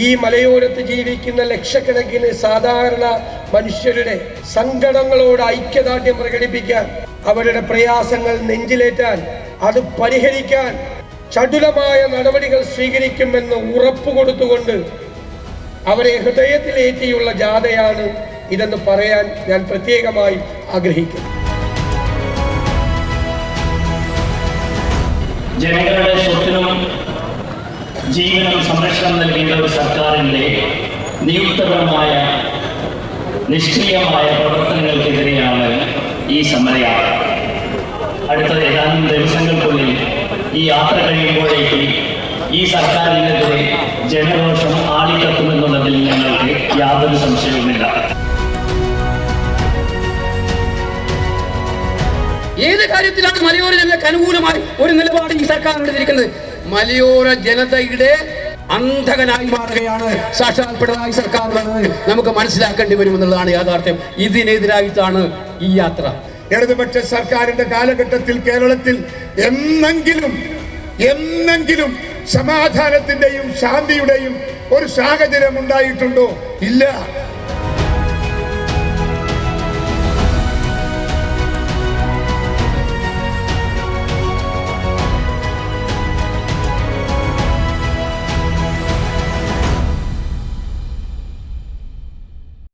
ഈ മലയോരത്ത് ജീവിക്കുന്ന ലക്ഷക്കണക്കിന് സാധാരണ മനുഷ്യരുടെ സങ്കടങ്ങളോട് ഐക്യദാർഢ്യം പ്രകടിപ്പിക്കാൻ അവരുടെ പ്രയാസങ്ങൾ നെഞ്ചിലേറ്റാൻ അത് പരിഹരിക്കാൻ ചടുലമായ നടപടികൾ സ്വീകരിക്കുമെന്ന് ഉറപ്പു കൊടുത്തുകൊണ്ട് അവരെ ഹൃദയത്തിലേറ്റിയുള്ള ജാഥയാണ് ഇതെന്ന് പറയാൻ ഞാൻ പ്രത്യേകമായി ആഗ്രഹിക്കുന്നു. ജീവനും സംരക്ഷണം നൽകേണ്ട ഒരു സർക്കാരിന്റെ നിയുക്തപരമായ നിഷ്ക്രിയമായ പ്രവർത്തനങ്ങൾക്കെതിരെയാണ് ഈ സമരയാത്ര. അടുത്ത ഏതാനും ദിവസങ്ങൾക്കുള്ളിൽ ഈ യാത്ര കഴിയുമ്പോഴേക്കും ഈ സർക്കാരിനെതിരെ ജനരോഷം ആളിക്കത്തുമെന്നുള്ളതിൽ ഞങ്ങൾക്ക് യാതൊരു സംശയവുമില്ല. ഏത് കാര്യത്തിലാണ് മലയോര ജനങ്ങൾക്ക് അനുകൂലമായി ഒരു നിലപാട് ഈ സർക്കാർ എടുത്തിരിക്കുന്നത് മലയോര ജനതയുടെ അന്ധകനായി മാറുകയാണ്. സാക്ഷാൽ പിണറായി സർക്കാർ നമുക്ക് മനസ്സിലാക്കേണ്ടി വരുമെന്നുള്ളതാണ് യാഥാർത്ഥ്യം. ഇതിനെതിരായിട്ടാണ് ഈ യാത്ര. ഇടതുപക്ഷ സർക്കാരിന്റെ കാലഘട്ടത്തിൽ കേരളത്തിൽ എന്നെങ്കിലും എന്നെങ്കിലും സമാധാനത്തിന്റെയും ശാന്തിയുടെയും ഒരു സാഹചര്യം ഉണ്ടായിട്ടുണ്ടോ? ഇല്ല.